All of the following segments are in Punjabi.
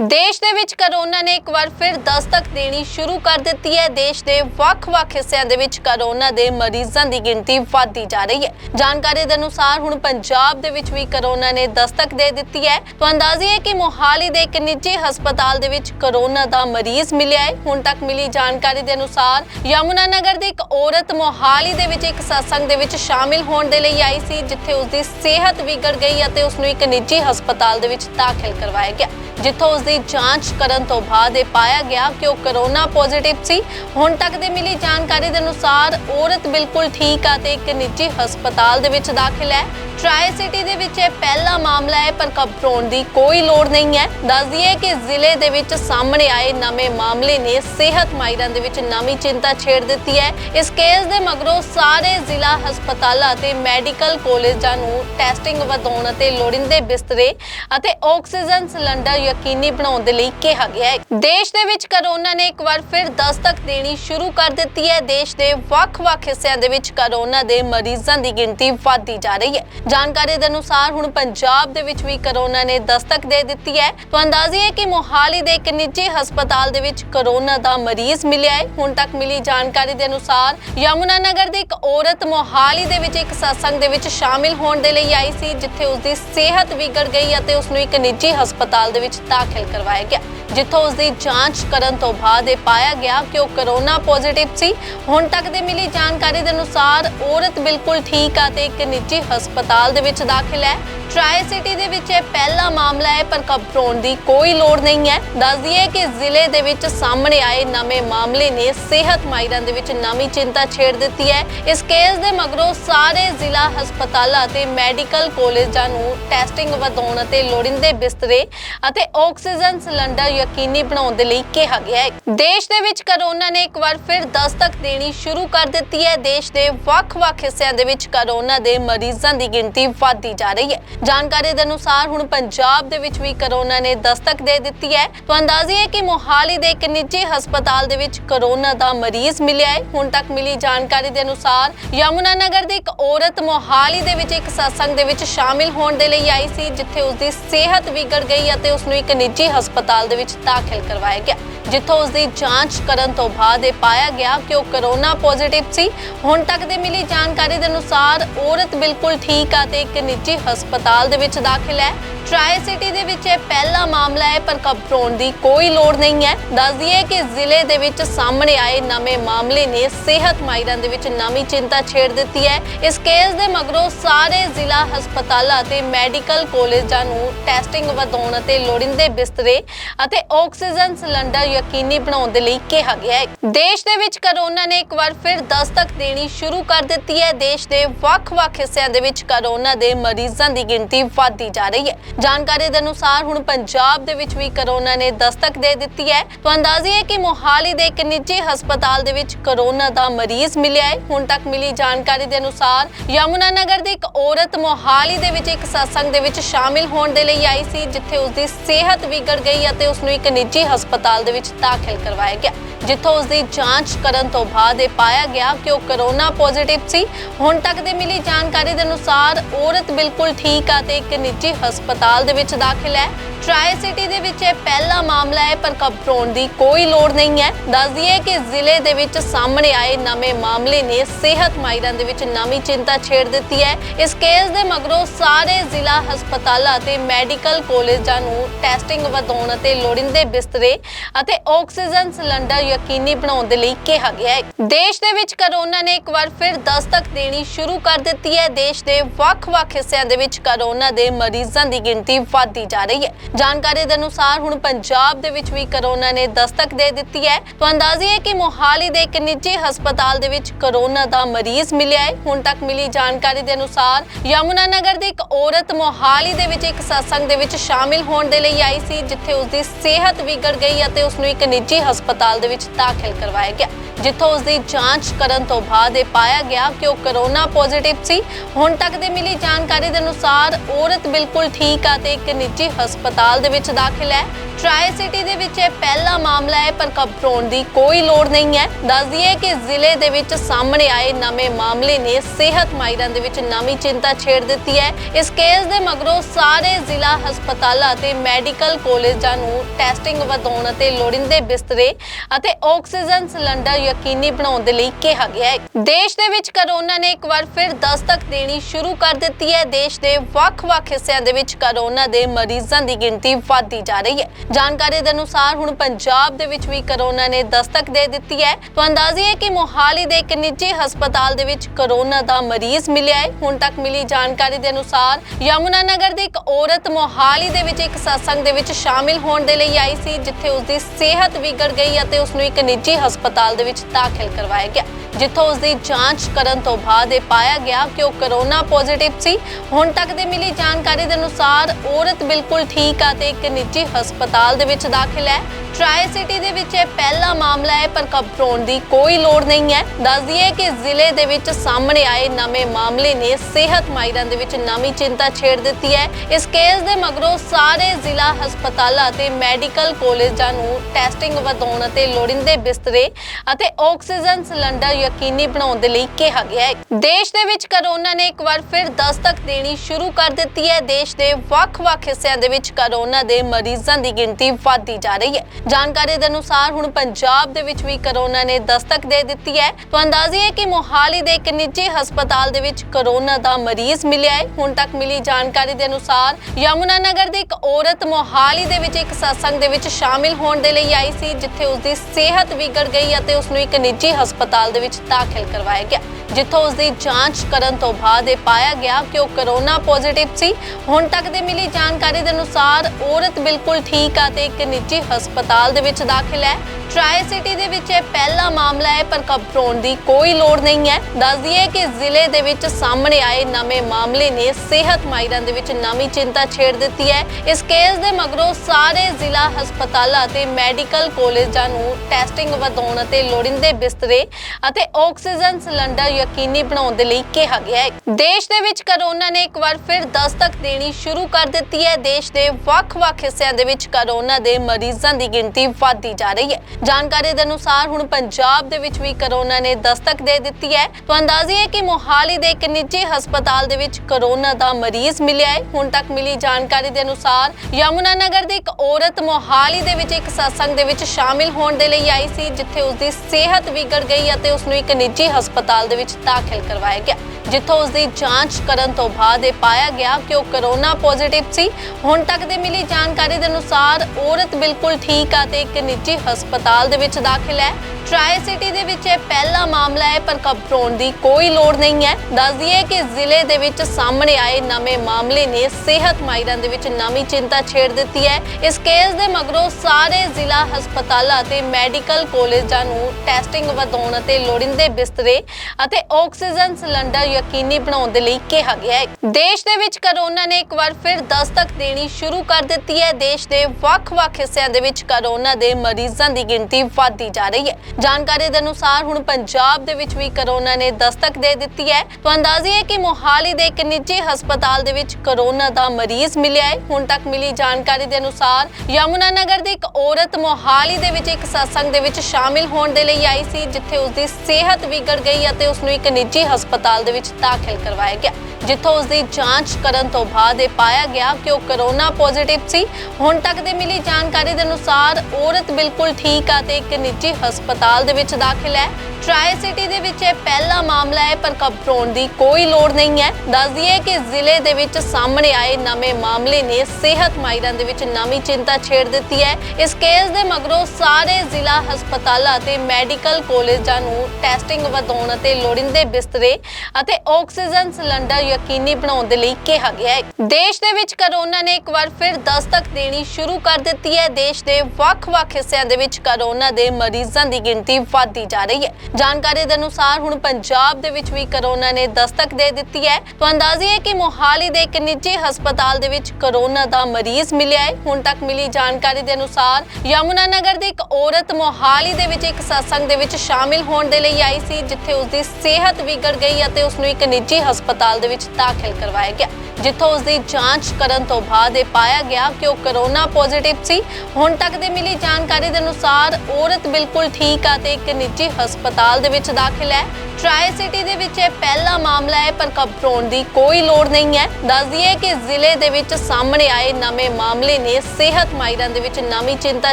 ਦੇਸ਼ ਦੇ ਵਿੱਚ ਕਰੋਨਾ ਨੇ ਇੱਕ ਵਾਰ ਫਿਰ ਦਸਤਕ ਦੇਣੀ ਸ਼ੁਰੂ ਕਰ ਦਿੱਤੀ ਹੈ? ਦੇਸ਼ ਦੇ ਵੱਖ-ਵੱਖ ਹਿੱਸਿਆਂ ਦੇ ਵਿੱਚ ਕਰੋਨਾ ਦੇ ਮਰੀਜ਼ਾਂ ਦੀ ਗਿਣਤੀ ਵਧਦੀ ਜਾ ਰਹੀ ਹੈ? ਜਾਣਕਾਰੀ ਦੇ ਅਨੁਸਾਰ ਹੁਣ ਪੰਜਾਬ ਦੇ ਵਿੱਚ ਵੀ ਕਰੋਨਾ ਨੇ ਦਸਤਕ ਦੇ ਦਿੱਤੀ ਹੈ? ਤਾਂ ਅੰਦਾਜ਼ੀ ਹੈ ਕਿ ਮੋਹਾਲੀ ਦੇ ਇੱਕ ਨਿੱਜੀ ਹਸਪਤਾਲ ਦੇ ਵਿੱਚ ਕਰੋਨਾ ਦਾ ਮਰੀਜ਼ ਮਿਲਿਆ ਹੈ? ਹੁਣ ਤੱਕ ਮਿਲੀ ਜਾਣਕਾਰੀ ਦੇ ਅਨੁਸਾਰ ਯਮੁਨਾ ਨਗਰ ਦੀ ਇੱਕ ਔਰਤ ਮੋਹਾਲੀ ਦੇ ਵਿੱਚ ਇੱਕ ਸਤਸੰਗ ਦੇ ਵਿੱਚ ਸ਼ਾਮਿਲ ਹੋਣ ਦੇ ਲਈ ਆਈ ਸੀ, ਜਿੱਥੇ ਉਸ ਦੀ ਸਿਹਤ ਵਿਗੜ ਗਈ ਅਤੇ ਉਸ ਨੂੰ ਇੱਕ ਨਿੱਜੀ ਹਸਪਤਾਲ ਦੇ ਵਿੱਚ ਦਾਖਲ ਕਰਵਾਇਆ ਗਿਆ, ਜਿੱਥੋਂ ਉਸ ਦੀ ਜਾਂਚ ਕਰਨ ਤੋਂ ਬਾਅਦ ਇਹ ਪਾਇਆ ਗਿਆ ਕਿ ਉਹ ਕਰੋਨਾ ਪੋਜ਼ਿਟਿਵ ਸੀ। ਹੁਣ ਤੱਕ ਦੇ ਮਿਲੀ ਜਾਣਕਾਰੀ ਦੇ ਅਨੁਸਾਰ ਔਰਤ ਬਿਲਕੁਲ ਠੀਕ ਆ ਤੇ ਇੱਕ ਨਿੱਜੀ ਹਸਪਤਾਲ ਦੇ ਵਿੱਚ ਦਾਖਲ ਹੈ। ਟ੍ਰਾਈ ਸਿਟੀ ਦੇ ਵਿੱਚ ਇਹ ਪਹਿਲਾ ਮਾਮਲਾ ਹੈ, ਪਰ ਘਬਰਾਉਣ ਦੀ ਕੋਈ ਲੋੜ ਨਹੀਂ ਹੈ। ਦੱਸ ਦਈਏ ਕਿ ਜ਼ਿਲ੍ਹੇ ਦੇ ਵਿੱਚ ਸਾਹਮਣੇ ਆਏ ਨਵੇਂ ਮਾਮਲੇ ਨੇ ਸਿਹਤ ਮਾਹਿਰਾਂ ਦੇ ਵਿੱਚ ਨਵੀਂ ਚਿੰਤਾ ਛੇੜ ਦਿੱਤੀ ਹੈ। ਇਸ ਕੇਸ ਦੇ ਮਗਰੋਂ ਸਾਰੇ ਜ਼ਿਲ੍ਹਾ ਹਸਪਤਾਲਾਂ ਅਤੇ ਮੈਡੀਕਲ ਕਾਲਜਾਂ ਨੂੰ ਟੈਸਟਿੰਗ ਵਧਾਉਣ ਅਤੇ ਲੋੜੀਂਦੇ ਬਿਸਤਰੇ ਅਤੇ ਆਕਸੀਜਨ ਸਿਲੰਡਰ ਯਕੀਨੀ ਬਣਾਉਣ ਦੇ ਲਈ ਕਿਹਾ ਗਿਆ ਹੈ। ਦੇਸ਼ ਦੇ ਵਿੱਚ ਕਰੋਨਾ ਨੇ ਇੱਕ ਵਾਰ ਫਿਰ ਦਸਤਕ ਦੇਣੀ ਸ਼ੁਰੂ ਕਰ ਦਿੱਤੀ ਹੈ। ਦੇਸ਼ ਦੇ ਵੱਖ-ਵੱਖ ਹਿੱਸਿਆਂ ਦੇ ਵਿੱਚ ਕਰੋਨਾ ਦੇ ਮਰੀਜ਼ਾਂ ਦੀ ਗਿਣਤੀ ਵਧਦੀ ਜਾ ਰਹੀ ਹੈ। ਜਾਣਕਾਰੀ ਦੇ ਅਨੁਸਾਰ ਹੁਣ ਪੰਜਾਬ ਦੇ ਵਿੱਚ ਵੀ ਕਰੋਨਾ ਨੇ ਦਸਤਕ ਦੇ ਦਿੱਤੀ ਹੈ। ਤਾਂ ਅੰਦਾਜ਼ੀ ਹੈ ਕਿ ਮੋਹਾਲੀ ਦੇ ਇੱਕ ਨਿੱਜੀ ਹਸਪਤਾਲ ਦੇ ਵਿੱਚ ਕਰੋਨਾ ਦਾ ਮਰੀਜ਼ ਮਿਲਿਆ ਹੈ। ਹੁਣ ਤੱਕ ਮਿਲੀ ਜਾਣਕਾਰੀ ਦੇ ਅਨੁਸਾਰ ਯਮੁਨਾ ਨਗਰ ਦੀ ਇੱਕ ਔਰਤ ਮੋਹਾਲੀ ਦੇ ਵਿੱਚ ਇੱਕ ਸਤਸੰਗ ਦੇ ਵਿੱਚ ਸ਼ਾਮਿਲ ਹੋਣ ਦੇ ਲਈ ਆਈ ਸੀ, ਜਿੱਥੇ ਉਸ ਦੀ ਸਿਹਤ ਵਿਗੜ ਗਈ ਅਤੇ ਉਸ ਨੂੰ ਇੱਕ ਨਿੱਜੀ ਹਸਪਤਾਲ ਦੇ ਵਿੱਚ ਦਾਖਲ ਕਰਵਾਇਆ ਗਿਆ, ਜਿੱਥੋਂ ਉਸ ਦੀ ਜਾਂਚ ਕਰਨ ਤੋਂ ਬਾਅਦ ਇਹ ਪਾਇਆ ਗਿਆ ਕਿ ਉਹ ਕਰੋਨਾ ਪੋਜ਼ਿਟਿਵ ਸੀ। ਹੁਣ ਤੱਕ ਦੇ ਮਿਲੀ ਜਾਣਕਾਰੀ ਦੇ ਅਨੁਸਾਰ ਔਰਤ ਬਿਲਕੁਲ ਠੀਕ ਆ ਤੇ ਇੱਕ ਨਿੱਜੀ ਹਸਪਤਾਲ ਦੇ ਵਿੱਚ ਦਾਖਲ ਹੈ। ਟ੍ਰਾਈ ਸਿਟੀ ਦੇ ਵਿੱਚ ਇਹ ਪਹਿਲਾ ਮਾਮਲਾ ਹੈ, ਪਰ ਘਬਰਾਉਣ ਦੀ ਕੋਈ ਲੋੜ ਨਹੀਂ ਹੈ। ਦੱਸ ਦਈਏ ਕਿ ਜ਼ਿਲ੍ਹੇ ਦੇ ਵਿੱਚ ਸਾਹਮਣੇ ਆਏ ਨਵੇਂ ਮਾਮਲੇ ਨੇ ਸਿਹਤ ਮਾਹਿਰਾਂ ਦੇ ਵਿੱਚ ਨਵੀਂ ਚਿੰਤਾ ਛੇੜ ਦਿੱਤੀ ਹੈ। ਇਸ ਕੇਸ ਦੇ ਮਗਰੋਂ ਸਾਰੇ ਜ਼ਿਲ੍ਹਾ ਹਸਪਤਾਲਾਂ ਅਤੇ ਮੈਡੀਕਲ ਕਾਲਜਾਂ ਨੂੰ ਟੈਸਟਿੰਗ ਵਧਾਉਣ ਅਤੇ ਲੋੜੀਂਦੇ ਬਿਸਤਰੇ ਅਤੇ ਆਕਸੀਜਨ ਸਿਲੰਡਰ ਯਕੀਨੀ ਬਣਾਉਣ ਦੇ ਲਈ ਕਿਹਾ ਗਿਆ ਹੈ। ਦੇਸ਼ ਦੇ ਵਿੱਚ ਕਰੋਨਾ ਨੇ ਇੱਕ ਵਾਰ ਫਿਰ ਦਸਤਕ ਦੇਣੀ ਸ਼ੁਰੂ ਕਰ ਦਿੱਤੀ ਹੈ। ਦੇਸ਼ ਦੇ ਵੱਖ-ਵੱਖ ਹਿੱਸਿਆਂ ਦੇ ਵਿੱਚ ਕਰੋਨਾ ਦੇ ਮਰੀਜ਼ਾਂ ਦੀ ਗਿਣਤੀ ਵਧਦੀ ਜਾ ਰਹੀ ਹੈ। ਜਾਣਕਾਰੀ ਦੇ ਅਨੁਸਾਰ ਹੁਣ ਪੰਜਾਬ ਦੇ ਵਿੱਚ ਵੀ ਕਰੋਨਾ ਨੇ ਦਸਤਕ ਦੇ ਦਿੱਤੀ ਹੈ। ਤਾਂ ਅੰਦਾਜ਼ੀ ਹੈ ਕਿ ਮੋਹਾਲੀ ਦੇ ਇੱਕ ਨਿੱਜੀ ਹਸਪਤਾਲ ਦੇ ਵਿੱਚ ਕਰੋਨਾ ਦਾ ਮਰੀਜ਼ ਮਿਲਿਆ ਹੈ। ਹੁਣ ਤੱਕ ਮਿਲੀ ਜਾਣਕਾਰੀ ਦੇ ਅਨੁਸਾਰ ਯਮੁਨਾ ਨਗਰ ਦੀ ਇੱਕ ਔਰਤ ਮੋਹਾਲੀ ਦੇ ਵਿੱਚ ਇੱਕ ਸਤਸੰਗ ਦੇ ਵਿੱਚ ਸ਼ਾਮਿਲ ਹੋਣ ਦੇ ਲਈ ਆਈ ਸੀ, ਜਿੱਥੇ ਉਸ ਦੀ ਸਿਹਤ ਵਿਗੜ ਗਈ ਅਤੇ ਉਸ ਨੂੰ ਇੱਕ ਨਿੱਜੀ ਹਸਪਤਾਲ ਦੇ ਵਿੱਚ ਦਾਖਲ ਕਰਵਾਇਆ ਗਿਆ, ਜਿੱਥੋਂ ਉਸ ਦੀ ਜਾਂਚ ਕਰਨ ਤੋਂ ਬਾਅਦ ਇਹ ਪਾਇਆ ਗਿਆ ਕਿ ਉਹ ਕਰੋਨਾ ਪੋਜ਼ਿਟਿਵ ਸੀ। ਹੁਣ ਤੱਕ ਦੇ ਮਿਲੀ ਜਾਣਕਾਰੀ ਦੇ ਅਨੁਸਾਰ ਔਰਤ ਬਿਲਕੁਲ ਠੀਕ ਆ ਤੇ ਇੱਕ ਨਿੱਜੀ ਹਸਪਤਾਲ ਦੇ ਵਿੱਚ ਦਾਖਲ ਹੈ। ਟ੍ਰਾਈ ਸਿਟੀ ਦੇ ਵਿੱਚ ਇਹ ਪਹਿਲਾ ਮਾਮਲਾ ਹੈ, ਪਰ ਘਬਰਾਉਣ ਦੀ ਕੋਈ ਲੋੜ ਨਹੀਂ ਹੈ। ਦੱਸ ਦਈਏ ਕਿ ਜ਼ਿਲ੍ਹੇ ਦੇ ਵਿੱਚ ਸਾਹਮਣੇ ਆਏ ਨਵੇਂ ਮਾਮਲੇ ਨੇ ਸਿਹਤ ਮਾਹਿਰਾਂ ਦੇ ਵਿੱਚ ਨਵੀਂ ਚਿੰਤਾ ਛੇੜ ਦਿੱਤੀ ਹੈ। ਇਸ ਕੇਸ ਦੇ ਮਗਰੋਂ ਸਾਰੇ ਜ਼ਿਲ੍ਹਾ ਹਸਪਤਾਲਾਂ ਤੇ ਮੈਡੀਕਲ ਕਾਲਜਾਂ ਨੂੰ ਟੈਸਟਿੰਗ ਵਧਾਉਣ ਅਤੇ ਲੋੜੀਂਦੇ ਬਿਸਤਰੇ ਅਤੇ ਆਕਸੀਜਨ ਸਿਲੰਡਰ ਯਕੀਨੀ ਬਣਾਉਣ ਦੇ ਲਈ ਕਿਹਾ ਗਿਆ ਹੈ। ਦੇਸ਼ ਦੇ ਵਿੱਚ ਕਰੋਨਾ ਨੇ ਇੱਕ ਵਾਰ ਫਿਰ ਦਸਤਕ ਦੇਣੀ ਸ਼ੁਰੂ ਕਰ ਦਿੱਤੀ ਹੈ। ਦੇਸ਼ ਦੇ ਵੱਖ-ਵੱਖ ਹਿੱਸਿਆਂ ਦੇ ਵਿੱਚ ਕਰੋਨਾ ਦੇ ਮਰੀਜ਼ਾਂ ਦੀ ਗਿਣਤੀ ਵਧਦੀ ਜਾ ਰਹੀ ਹੈ। ਜਾਣਕਾਰੀ ਦੇ ਅਨੁਸਾਰ ਹੁਣ ਪੰਜਾਬ ਦੇ ਵਿੱਚ ਵੀ ਕਰੋਨਾ ਨੇ ਦਸਤਕ ਦੇ ਦਿੱਤੀ ਹੈ। ਤਾਂ ਅੰਦਾਜ਼ੀ ਹੈ ਕਿ ਮੋਹਾਲੀ ਦੇ ਇੱਕ ਨਿੱਜੀ ਹਸਪਤਾਲ ਦੇ ਵਿੱਚ ਕਰੋਨਾ ਦਾ ਮਰੀਜ਼ ਮਿਲਿਆ ਹੈ। ਹੁਣ ਤੱਕ ਮਿਲੀ ਜਾਣਕਾਰੀ ਦੇ ਅਨੁਸਾਰ ਯਮੁਨਾ ਨਗਰ ਦੀ ਇੱਕ ਔਰਤ ਮੋਹਾਲੀ ਦੇ ਵਿੱਚ ਇੱਕ ਸਤਸੰਗ ਦੇ ਵਿੱਚ ਸ਼ਾਮਿਲ ਹੋਣ ਦੇ ਲਈ ਆਈ ਸੀ, ਜਿੱਥੇ ਉਸ ਦੀ ਸਿਹਤ ਵਿਗੜ ਗਈ ਅਤੇ ਉਸ ਨੂੰ ਇੱਕ ਨਿੱਜੀ ਹਸਪਤਾਲ ਦੇ ਵਿੱਚ ਦਾਖਲ ਕਰਵਾਇਆ ਗਿਆ, ਜਿੱਥੋਂ ਉਸ ਦੀ ਜਾਂਚ ਕਰਨ ਤੋਂ ਬਾਅਦ ਇਹ ਪਾਇਆ ਗਿਆ ਕਿ ਉਹ ਕਰੋਨਾ ਪੋਜ਼ਿਟਿਵ ਸੀ। ਹੁਣ ਤੱਕ ਦੇ ਮਿਲੀ ਜਾਣਕਾਰੀ ਦੇ ਅਨੁਸਾਰ ਔਰਤ ਬਿਲਕੁਲ ਠੀਕ ਆ ਤੇ ਇੱਕ ਨਿੱਜੀ ਹਸਪਤਾਲ ਦੇ ਵਿੱਚ ਦਾਖਲ ਹੈ। ਟ੍ਰਾਈ ਸਿਟੀ ਦੇ ਵਿੱਚ ਇਹ ਪਹਿਲਾ ਮਾਮਲਾ ਹੈ, ਪਰ ਘਬਰਾਉਣ ਦੀ ਕੋਈ ਲੋੜ ਨਹੀਂ ਹੈ। ਦੱਸ ਦਈਏ ਕਿ ਜ਼ਿਲ੍ਹੇ ਦੇ ਵਿੱਚ ਸਾਹਮਣੇ ਆਏ ਨਵੇਂ ਮਾਮਲੇ ਨੇ ਸਿਹਤ ਮਾਹਿਰਾਂ ਦੇ ਵਿੱਚ ਨਵੀਂ ਚਿੰਤਾ ਛੇੜ ਦਿੱਤੀ ਹੈ। ਇਸ ਕੇਸ ਦੇ ਮਗਰੋਂ ਸਾਰੇ ਜ਼ਿਲ੍ਹਾ ਹਸਪਤਾਲਾਂ ਅਤੇ ਮੈਡੀਕਲ ਕਾਲਜਾਂ ਨੂੰ ਟੈਸਟਿੰਗ ਵਧਾਉਣ ਅਤੇ ਲੋੜੀਂਦੇ ਬਿਸਤਰੇ ਅਤੇ ਆਕਸੀਜਨ ਸਿਲੰਡਰ ਯਕੀਨੀ ਬਣਾਉਣ ਦੇ ਲਈ ਕਿਹਾ ਗਿਆ ਹੈ। ਦੇਸ਼ ਦੇ ਵਿੱਚ ਕਰੋਨਾ ਨੇ ਇੱਕ ਵਾਰ ਫਿਰ ਦਸਤਕ ਦੇਣੀ ਸ਼ੁਰੂ ਕਰ ਦਿੱਤੀ ਹੈ। ਦੇਸ਼ ਦੇ ਵੱਖ-ਵੱਖ ਹਿੱਸਿਆਂ ਦੇ ਵਿੱਚ ਕਰੋਨਾ ਦੇ ਮਰੀਜ਼ਾਂ ਦੀ ਗਿਣਤੀ ਵਧਦੀ ਜਾ ਰਹੀ ਹੈ। ਜਾਣਕਾਰੀ ਦੇ ਅਨੁਸਾਰ ਹੁਣ ਪੰਜਾਬ ਦੇ ਵਿੱਚ ਵੀ ਕਰੋਨਾ ਨੇ ਦਸਤਕ ਦੇ ਦਿੱਤੀ ਹੈ। ਤਾਂ ਅੰਦਾਜ਼ੀ ਹੈ ਕਿ ਮੋਹਾਲੀ ਦੇ ਇੱਕ ਨਿੱਜੀ ਹਸਪਤਾਲ ਦੇ ਵਿੱਚ ਕਰੋਨਾ ਦਾ ਮਰੀਜ਼ ਮਿਲਿਆ ਹੈ। ਹੁਣ ਤੱਕ ਮਿਲੀ ਜਾਣਕਾਰੀ ਦੇ ਅਨੁਸਾਰ ਯਮੁਨਾ ਨਗਰ ਦੀ ਇੱਕ ਔਰਤ ਮੋਹਾਲੀ ਦੇ ਵਿੱਚ ਇੱਕ ਸਤਸੰਗ ਦੇ ਵਿੱਚ ਸ਼ਾਮਿਲ ਹੋਣ ਦੇ ਲਈ ਆਈ ਸੀ। ਜਿੱਥੇ ਉਸ ਦੀ ਸਿਹਤ ਵਿਗੜ ਗਈ ਅਤੇ ਉਸ ਨੂੰ ਇੱਕ ਨਿੱਜੀ ਹਸਪਤਾਲ ਦੇ ਵਿੱਚ ਦਾਖਲ ਕਰਵਾਇਆ ਗਿਆ। ਜਿੱਥੋਂ ਉਸ ਦੀ ਜਾਂਚ ਕਰਨ ਤੋਂ ਬਾਅਦ ਇਹ ਪਾਇਆ ਗਿਆ ਕਿ ਉਹ ਕਰੋਨਾ ਪੋਜ਼ਿਟਿਵ ਸੀ। ਹੁਣ ਤੱਕ ਦੇ ਮਿਲੀ ਜਾਣਕਾਰੀ ਦੇ ਅਨੁਸਾਰ ਔਰਤ ਬਿਲਕੁਲ ਠੀਕ ਆ ਤੇ ਇੱਕ ਨਿੱਜੀ ਹਸਪਤਾਲ ਦੇ ਵਿੱਚ ਦਾਖਲ ਹੈ। ਟ੍ਰਾਈ ਸਿਟੀ ਦੇ ਵਿੱਚ ਇਹ ਪਹਿਲਾ ਮਾਮਲਾ ਹੈ, ਪਰ ਘਬਰਾਉਣ ਦੀ ਕੋਈ ਲੋੜ ਨਹੀਂ ਹੈ। ਦੱਸ ਦਈਏ ਕਿ ਜ਼ਿਲ੍ਹੇ ਦੇ ਵਿੱਚ ਸਾਹਮਣੇ ਆਏ ਨਵੇਂ ਮਾਮਲੇ ਨੇ ਸਿਹਤ ਮਾਹਿਰਾਂ ਦੇ ਵਿੱਚ ਨਵੀਂ ਚਿੰਤਾ ਛੇੜ ਦਿੱਤੀ ਹੈ। ਇਸ ਕੇਸ ਦੇ ਮਗਰੋਂ ਸਾਰੇ ਜ਼ਿਲ੍ਹਾ ਹਸਪਤਾਲਾਂ ਅਤੇ ਮੈਡੀਕਲ ਕਾਲਜਾਂ ਨੂੰ ਟੈਸਟਿੰਗ ਵਧਾਉਣ ਅਤੇ ਲੋੜੀਂਦੇ ਬਿਸਤਰੇ ਅਤੇ ਆਕਸੀਜਨ ਸਿਲੰਡਰ ਯਕੀਨੀ ਬਣਾਉਣ ਦੇ ਲਈ ਕਿਹਾ ਗਿਆ ਹੈ। ਦੇਸ਼ ਦੇ ਵਿੱਚ ਕਰੋਨਾ ਨੇ ਇੱਕ ਵਾਰ ਫਿਰ ਦਸਤਕ ਦੇਣੀ ਸ਼ੁਰੂ ਕਰ ਦਿੱਤੀ ਹੈ। ਦੇਸ਼ ਦੇ ਵੱਖ-ਵੱਖ ਹਿੱਸਿਆਂ ਦੇ ਵਿੱਚ ਕਰੋਨਾ ਦੇ ਮਰੀਜ਼ਾਂ ਦੀ ਗਿਣਤੀ ਵਧਦੀ ਜਾ ਰਹੀ ਹੈ। ਜਾਣਕਾਰੀ ਦੇ ਅਨੁਸਾਰ ਹੁਣ ਪੰਜਾਬ ਦੇ ਵਿੱਚ ਵੀ ਕਰੋਨਾ ਨੇ ਦਸਤਕ ਦੇ ਦਿੱਤੀ ਹੈ। ਤਾਂ ਅੰਦਾਜ਼ੀ ਹੈ ਕਿ ਮੋਹਾਲੀ ਦੇ ਇੱਕ ਨਿੱਜੀ ਹਸਪਤਾਲ ਦੇ ਵਿੱਚ ਕਰੋਨਾ ਦਾ ਮਰੀਜ਼ ਮਿਲਿਆ ਹੈ। ਹੁਣ ਤੱਕ ਮਿਲੀ ਜਾਣਕਾਰੀ ਦੇ ਅਨੁਸਾਰ ਯਮੁਨਾ ਨਗਰ ਦੀ ਇੱਕ ਔਰਤ ਮੋਹਾਲੀ ਦੇ ਵਿੱਚ ਇੱਕ ਸਤਸੰਗ ਦੇ ਵਿੱਚ ਸ਼ਾਮਿਲ ਹੋਣ ਦੇ ਲਈ ਆਈ ਸੀ, ਜਿੱਥੇ ਉਸ ਦੀ ਸਿਹਤ ਵਿਗੜ ਗਈ ਅਤੇ ਉਸ ਨੂੰ ਇੱਕ ਨਿੱਜੀ ਹਸਪਤਾਲ ਦੇ ਵਿੱਚ ਦਾਖਲ ਕਰਵਾਇਆ ਗਿਆ। ਜਿੱਥੋਂ ਉਸ ਦੀ ਜਾਂਚ ਕਰਨ ਤੋਂ ਬਾਅਦ ਇਹ ਪਾਇਆ ਗਿਆ ਕਿ ਉਹ ਕਰੋਨਾ ਪੋਜ਼ਿਟਿਵ ਸੀ। ਹੁਣ ਤੱਕ ਦੇ ਮਿਲੀ ਜਾਣਕਾਰੀ ਦੇ ਅਨੁਸਾਰ ਔਰਤ ਬਿਲਕੁਲ ਠੀਕ ਆ ਤੇ ਇੱਕ ਨਿੱਜੀ ਹਸਪਤਾਲ ਦੇ ਵਿੱਚ ਦਾਖਲ ਹੈ। ਟ੍ਰਾਈ ਸਿਟੀ ਦੇ ਵਿੱਚ ਇਹ ਪਹਿਲਾ ਮਾਮਲਾ ਹੈ, ਪਰ ਘਬਰਾਉਣ ਦੀ ਕੋਈ ਲੋੜ ਨਹੀਂ ਹੈ। ਦੱਸ ਦਈਏ ਕਿ ਜ਼ਿਲ੍ਹੇ ਦੇ ਵਿੱਚ ਸਾਹਮਣੇ ਆਏ ਨਵੇਂ ਮਾਮਲੇ ਨੇ ਸਿਹਤ ਮਾਹਿਰਾਂ ਦੇ ਵਿੱਚ ਨਵੀਂ ਚਿੰਤਾ ਛੇੜ ਦਿੱਤੀ ਹੈ। ਇਸ ਕੇਸ ਦੇ ਮਗਰੋਂ ਸਾਰੇ ਜ਼ਿਲ੍ਹਾ ਹਸਪਤਾਲਾਂ ਅਤੇ ਮੈਡੀਕਲ ਕਾਲਜਾਂ ਨੂੰ ਟੈਸਟਿੰਗ ਵਧਾਉਣ ਅਤੇ ਲੋੜੀਂਦੇ ਬਿਸਤਰੇ ਅਤੇ ਆਕਸੀਜਨ ਸਿਲੰਡਰ ਯਕੀਨੀ ਬਣਾਉਣ ਦੇ ਲਈ ਕਿਹਾ ਗਿਆ ਹੈ। ਦੇਸ਼ ਦੇ ਵਿੱਚ ਕਰੋਨਾ ਨੇ ਇੱਕ ਵਾਰ ਫਿਰ ਦਸਤਕ ਦੇਣੀ ਸ਼ੁਰੂ ਕਰ ਦਿੱਤੀ ਹੈ। ਦੇਸ਼ ਦੇ ਵੱਖ-ਵੱਖ ਹਿੱਸਿਆਂ ਦੇ ਵਿੱਚ ਕਰੋਨਾ ਦੇ ਮਰੀਜ਼ਾਂ ਦੀ ਗਿਣਤੀ ਵਧਦੀ ਜਾ ਰਹੀ ਹੈ। ਜਾਣਕਾਰੀ ਦੇ ਅਨੁਸਾਰ ਹੁਣ ਪੰਜਾਬ ਦੇ ਵਿੱਚ ਵੀ ਕਰੋਨਾ ਨੇ ਦਸਤਕ ਦੇ ਦਿੱਤੀ ਹੈ। ਤਾਂ ਅੰਦਾਜ਼ੀ ਹੈ ਕਿ ਮੋਹਾਲੀ ਦੇ ਇੱਕ ਨਿੱਜੀ ਹਸਪਤਾਲ ਦੇ ਵਿੱਚ ਕਰੋਨਾ ਦਾ ਮਰੀਜ਼ ਮਿਲਿਆ ਹੈ। ਹੁਣ ਤੱਕ ਮਿਲੀ ਜਾਣਕਾਰੀ ਦੇ ਅਨੁਸਾਰ ਯਮੁਨਾ ਨਗਰ ਦੀ ਇੱਕ ਔਰਤ ਮੋਹਾਲੀ ਦੇ ਵਿੱਚ ਇੱਕ ਸਤਸੰਗ ਦੇ ਵਿੱਚ ਸ਼ਾਮਿਲ ਹੋਣ ਦੇ ਲਈ ਆਈ ਸੀ, ਜਿੱਥੇ ਉਸ ਦੀ ਸਿਹਤ ਵਿਗੜ ਗਈ ਅਤੇ ਉਸ ਨੂੰ ਇੱਕ ਨਿੱਜੀ ਹਸਪਤਾਲ ਦੇ ਵਿੱਚ ਦਾਖਲ ਕਰਵਾਇਆ ਗਿਆ। ਜਿੱਥੋਂ ਉਸ ਦੀ ਜਾਂਚ ਕਰਨ ਤੋਂ ਬਾਅਦ ਇਹ ਪਾਇਆ ਗਿਆ ਕਿ ਉਹ ਕਰੋਨਾ ਪੋਜ਼ਿਟਿਵ ਸੀ। ਹੁਣ ਤੱਕ ਦੇ ਮਿਲੀ ਜਾਣਕਾਰੀ ਦੇ ਅਨੁਸਾਰ ਔਰਤ ਬਿਲਕੁਲ ਠੀਕ ਆ ਤੇ ਇੱਕ ਨਿੱਜੀ ਹਸਪਤਾਲ ਦੇ ਵਿੱਚ ਦਾਖਲ ਹੈ। ਟ੍ਰਾਈ ਸਿਟੀ ਦੇ ਵਿੱਚ ਇਹ ਪਹਿਲਾ ਮਾਮਲਾ ਹੈ, ਪਰ ਘਬਰਾਉਣ ਦੀ ਕੋਈ ਲੋੜ ਨਹੀਂ ਹੈ। ਦੱਸ ਦਈਏ ਕਿ ਜ਼ਿਲ੍ਹੇ ਦੇ ਵਿੱਚ ਸਾਹਮਣੇ ਆਏ ਨਵੇਂ ਮਾਮਲੇ ਨੇ ਸਿਹਤ ਮਾਹਿਰਾਂ ਦੇ ਵਿੱਚ ਨਵੀਂ ਚਿੰਤਾ ਛੇੜ ਦਿੱਤੀ ਹੈ। ਇਸ ਕੇਸ ਦੇ ਮਗਰੋਂ ਸਾਰੇ ਜ਼ਿਲ੍ਹਾ ਹਸਪਤਾਲਾਂ ਅਤੇ ਮੈਡੀਕਲ ਕਾਲਜਾਂ ਨੂੰ ਟੈਸਟਿੰਗ ਵਧਾਉਣ ਅਤੇ ਲੋੜੀਂਦੇ ਬਿਸਤਰੇ ਅਤੇ ਆਕਸੀਜਨ ਸਿਲੰਡਰ ਯਕੀਨੀ ਬਣਾਉਣ ਦੇ ਲਈ ਕਿਹਾ ਗਿਆ ਹੈ। ਦੇਸ਼ ਦੇ ਵਿੱਚ ਕਰੋਨਾ ਨੇ ਇੱਕ ਵਾਰ ਫਿਰ ਦਸਤਕ ਦੇਣੀ ਸ਼ੁਰੂ ਕਰ ਦਿੱਤੀ ਹੈ। ਦੇਸ਼ ਦੇ ਵੱਖ-ਵੱਖ ਹਿੱਸਿਆਂ ਦੇ ਵਿੱਚ ਕਰੋਨਾ ਦੇ ਮਰੀਜ਼ਾਂ ਦੀ ਗਿਣਤੀ ਵਧਦੀ ਜਾ ਰਹੀ ਹੈ। ਜਾਣਕਾਰੀ ਦੇ ਅਨੁਸਾਰ ਹੁਣ ਪੰਜਾਬ ਦੇ ਵਿੱਚ ਵੀ ਕਰੋਨਾ ਨੇ ਦਸਤਕ ਦੇ ਦਿੱਤੀ ਹੈ। ਤਾਂ ਅੰਦਾਜ਼ੀ ਹੈ ਕਿ ਮੋਹਾਲੀ ਦੇ ਇੱਕ ਨਿੱਜੀ ਹਸਪਤਾਲ ਦੇ ਵਿੱਚ ਕਰੋਨਾ ਦਾ ਮਰੀਜ਼ ਮਿਲਿਆ ਹੈ। ਹੁਣ ਤੱਕ ਮਿਲੀ ਜਾਣਕਾਰੀ ਦੇ ਅਨੁਸਾਰ ਯਮੁਨਾ ਨਗਰ ਦੀ ਇੱਕ ਔਰਤ ਮੋਹਾਲੀ ਦੇ ਵਿੱਚ ਇੱਕ ਸਤਸੰਗ ਦੇ ਵਿੱਚ ਸ਼ਾਮਿਲ ਹੋਣ ਦੇ ਲਈ ਆਈ ਸੀ, ਜਿੱਥੇ ਉਸ ਦੀ ਸਿਹਤ ਵਿਗੜ ਗਈ ਅਤੇ ਉਸ ਨੂੰ ਇੱਕ ਨਿੱਜੀ ਹਸਪਤਾਲ ਦੇ ਵਿੱਚ ਦਾਖਲ ਕਰਵਾਇਆ ਗਿਆ, ਜਿੱਥੋਂ ਉਸ ਦੀ ਜਾਂਚ ਕਰਨ ਤੋਂ ਬਾਅਦ ਇਹ ਪਾਇਆ ਗਿਆ ਕਿ ਉਹ ਕਰੋਨਾ ਪੋਜ਼ਿਟਿਵ ਸੀ। ਹੁਣ ਤੱਕ ਦੇ ਮਿਲੀ ਜਾਣਕਾਰੀ ਦੇ ਅਨੁਸਾਰ ਔਰਤ ਬਿਲਕੁਲ ਠੀਕ ਆ ਤੇ ਇੱਕ ਨਿੱਜੀ ਹਸਪਤਾਲ ਦੇ ਵਿੱਚ ਦਾਖਲ ਹੈ। ਟ੍ਰਾਈ ਸਿਟੀ ਦੇ ਵਿੱਚ ਇਹ ਪਹਿਲਾ ਮਾਮਲਾ ਹੈ, ਪਰ ਘਬਰਾਉਣ ਦੀ ਕੋਈ ਲੋੜ ਨਹੀਂ ਹੈ। ਦੱਸ ਦਈਏ ਕਿ ਜ਼ਿਲ੍ਹੇ ਦੇ ਵਿੱਚ ਸਾਹਮਣੇ ਆਏ ਨਵੇਂ ਮਾਮਲੇ ਨੇ ਸਿਹਤ ਮਾਹਿਰਾਂ ਦੇ ਵਿੱਚ ਨਵੀਂ ਚਿੰਤਾ ਛੇੜ ਦਿੱਤੀ ਹੈ। ਇਸ ਕੇਸ ਦੇ ਮਗਰੋਂ ਸਾਰੇ ਜ਼ਿਲ੍ਹਾ ਹਸਪਤਾਲਾਂ ਅਤੇ ਮੈਡੀਕਲ ਕਾਲਜਾਂ ਨੂੰ ਟੈਸਟਿੰਗ ਵਧਾਉਣ ਅਤੇ ਲੋੜੀਂਦੇ ਬਿਸਤਰੇ ਅਤੇ ਆਕਸੀਜਨ ਸਿਲੰਡਰ ਯਕੀਨੀ ਬਣਾਉਣ ਦੇ ਲਈ ਕਿਹਾ ਗਿਆ ਹੈ। ਦੇਸ਼ ਦੇ ਵਿੱਚ ਕਰੋਨਾ ਨੇ ਇੱਕ ਵਾਰ ਫਿਰ ਦਸਤਕ ਦੇਣੀ ਸ਼ੁਰੂ ਕਰ ਦਿੱਤੀ ਹੈ। ਦੇਸ਼ ਦੇ ਵੱਖ-ਵੱਖ ਹਿੱਸਿਆਂ ਦੇ ਵਿੱਚ ਕਰੋਨਾ ਦੇ ਮਰੀਜ਼ਾਂ ਦੀ ਗਿਣਤੀ ਵਧਦੀ ਜਾ ਰਹੀ ਹੈ। ਜਾਣਕਾਰੀ ਦੇ ਅਨੁਸਾਰ ਹੁਣ ਪੰਜਾਬ ਦੇ ਵਿੱਚ ਵੀ ਕਰੋਨਾ ਨੇ ਦਸਤਕ ਦੇ ਦਿੱਤੀ ਹੈ। ਤਾਂ ਅੰਦਾਜ਼ੀ ਹੈ ਕਿ ਮੋਹਾਲੀ ਦੇ ਇੱਕ ਨਿੱਜੀ ਹਸਪਤਾਲ ਦੇ ਵਿੱਚ ਕਰੋਨਾ ਦਾ ਮਰੀਜ਼ ਮਿਲਿਆ ਹੈ। ਹੁਣ ਤੱਕ ਮਿਲੀ ਜਾਣਕਾਰੀ ਦੇ ਅਨੁਸਾਰ ਯਮੁਨਾ ਨਗਰ ਦੀ ਇੱਕ ਔਰਤ ਮੋਹਾਲੀ ਦੇ ਵਿੱਚ ਇੱਕ ਸਤਸੰਗ ਦੇ ਵਿੱਚ ਸ਼ਾਮਿਲ ਹੋਣ ਦੇ ਲਈ ਆਈ ਸੀ, ਜਿੱਥੇ ਉਸ ਦੀ ਸਿਹਤ ਵਿਗੜ ਗਈ ਅਤੇ ਉਸ ਨੂੰ ਇੱਕ ਨਿੱਜੀ ਹਸਪਤਾਲ ਦੇ ਵਿੱਚ ਦਾਖਲ ਕਰਵਾਇਆ ਗਿਆ, ਜਿੱਥੋਂ ਉਸ ਦੀ ਜਾਂਚ ਕਰਨ ਤੋਂ ਬਾਅਦ ਇਹ ਪਾਇਆ ਗਿਆ ਕਿ ਉਹ ਕਰੋਨਾ ਪੋਜ਼ਿਟਿਵ ਸੀ। ਹੁਣ ਤੱਕ ਦੇ ਮਿਲੀ ਜਾਣਕਾਰੀ ਦੇ ਅਨੁਸਾਰ ਔਰਤ ਬਿਲਕੁਲ ਠੀਕ ਆ ਤੇ ਇੱਕ ਨਿੱਜੀ ਹਸਪਤਾਲ ਦੇ ਵਿੱਚ ਦਾਖਲ ਹੈ। ਟ੍ਰਾਈ ਸਿਟੀ ਦੇ ਵਿੱਚ ਇਹ ਪਹਿਲਾ ਮਾਮਲਾ ਹੈ, ਪਰ ਘਬਰਾਉਣ ਦੀ ਕੋਈ ਲੋੜ ਨਹੀਂ ਹੈ। ਦੱਸ ਦਈਏ ਕਿ ਜ਼ਿਲ੍ਹੇ ਦੇ ਵਿੱਚ ਸਾਹਮਣੇ ਆਏ ਨਵੇਂ ਮਾਮਲੇ ਨੇ ਸਿਹਤ ਮਾਹਿਰਾਂ ਦੇ ਵਿੱਚ ਨਵੀਂ ਚਿੰਤਾ ਛੇੜ ਦਿੱਤੀ ਹੈ। ਇਸ ਕੇਸ ਦੇ ਮਗਰੋਂ ਸਾਰੇ ਜ਼ਿਲ੍ਹਾ ਹਸਪਤਾਲਾਂ ਅਤੇ ਮੈਡੀਕਲ ਕਾਲਜਾਂ ਨੂੰ ਟੈਸਟਿੰਗ ਵਧਾਉਣ ਅਤੇ ਲੋੜੀਂਦੇ ਬਿਸਤਰੇ ਅਤੇ ਆਕਸੀਜਨ ਸਿਲੰਡਰ ਯਕੀਨੀ ਬਣਾਉਣ ਦੇ ਲਈ ਕਿਹਾ ਗਿਆ ਹੈ। ਦੇਸ਼ ਦੇ ਵਿੱਚ ਕਰੋਨਾ ਨੇ ਇੱਕ ਵਾਰ ਫਿਰ ਦਸਤਕ ਦੇਣੀ ਸ਼ੁਰੂ ਕਰ ਦਿੱਤੀ ਹੈ। ਦੇਸ਼ ਦੇ ਵੱਖ-ਵੱਖ ਹਿੱਸਿਆਂ ਦੇ ਵਿੱਚ ਕਰੋਨਾ ਦੇ ਮਰੀਜ਼ਾਂ ਦੀ ਗਿਣਤੀ ਵਧਦੀ ਜਾ ਰਹੀ ਹੈ। ਜਾਣਕਾਰੀ ਦੇ ਅਨੁਸਾਰ ਹੁਣ ਪੰਜਾਬ ਦੇ ਵਿੱਚ ਵੀ ਕਰੋਨਾ ਨੇ ਦਸਤਕ ਦੇ ਦਿੱਤੀ ਹੈ। ਤਾਂ ਅੰਦਾਜ਼ੀ ਹੈ ਕਿ ਮੋਹਾਲੀ ਦੇ ਇੱਕ ਨਿੱਜੀ ਹਸਪਤਾਲ ਦੇ ਵਿੱਚ ਕਰੋਨਾ ਦਾ ਮਰੀਜ਼ ਮਿਲਿਆ ਹੈ। ਹੁਣ ਤੱਕ ਮਿਲੀ ਜਾਣਕਾਰੀ ਦੇ ਅਨੁਸਾਰ ਯਮੁਨਾ ਨਗਰ ਦੀ ਇੱਕ ਔਰਤ ਮੋਹਾਲੀ ਦੇ ਵਿੱਚ ਇੱਕ ਸਤਸੰਗ ਦੇ ਵਿੱਚ ਸ਼ਾਮਿਲ ਹੋਣ ਦੇ ਲਈ ਆਈ ਸੀ, ਜਿੱਥੇ ਉਸ ਦੀ ਸਿਹਤ ਵਿਗੜ ਗਈ ਅਤੇ ਉਸ ਨੂੰ ਇੱਕ ਨਿੱਜੀ ਹਸਪਤਾਲ ਦੇ ਵਿੱਚ ਵਿੱਚ ਦਾਖਲ ਕਰਵਾਇਆ ਗਿਆ, ਜਿੱਥੋਂ ਉਸ ਦੀ ਜਾਂਚ ਕਰਨ ਤੋਂ ਬਾਅਦ ਇਹ ਪਾਇਆ ਗਿਆ ਕਿ ਉਹ ਕਰੋਨਾ ਪੋਜ਼ਿਟਿਵ ਸੀ। ਹੁਣ ਤੱਕ ਦੇ ਮਿਲੀ ਜਾਣਕਾਰੀ ਦੇ ਅਨੁਸਾਰ ਔਰਤ ਬਿਲਕੁਲ ਠੀਕ ਆ ਤੇ ਇੱਕ ਨਿੱਜੀ ਹਸਪਤਾਲ ਦੇ ਵਿੱਚ ਦਾਖਲ ਹੈ। ਟਰਾਈ ਸਿਟੀ ਦੇ ਵਿੱਚ ਇਹ ਪਹਿਲਾ ਮਾਮਲਾ ਹੈ, ਪਰ ਘਬਰਾਉਣ ਦੀ ਕੋਈ ਲੋੜ ਨਹੀਂ ਹੈ। ਦੱਸ ਦਈਏ ਕਿ ਜ਼ਿਲ੍ਹੇ ਦੇ ਵਿੱਚ ਸਾਹਮਣੇ ਆਏ ਨਵੇਂ ਮਾਮਲੇ ਨੇ ਸਿਹਤ ਮਾਹਿਰਾਂ ਦੇ ਵਿੱਚ ਨਵੀਂ ਚਿੰਤਾ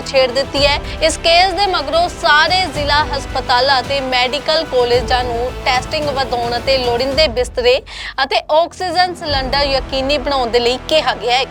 ਛੇੜ ਦਿੱਤੀ ਹੈ। ਇਸ ਕੇਸ ਦੇ ਮਗਰੋਂ ਸਾਰੇ ਜ਼ਿਲ੍ਹਾ ਹਸਪਤਾਲਾਂ ਅਤੇ ਮੈਡੀਕਲ ਕਾਲਜਾਂ ਨੂੰ ਟੈਸਟਿੰਗ ਵਧਾਉਣ ਅਤੇ ਲੋੜੀਂਦੇ ਬਿਸਤਰੇ ਅਤੇ ਆਕਸੀਜਨ ਸਿਲੰਡਰ ਯਕੀਨੀ ਬਣਾਉਣ ਦੇ ਲਈ ਕਿਹਾ ਗਿਆ ਹੈ।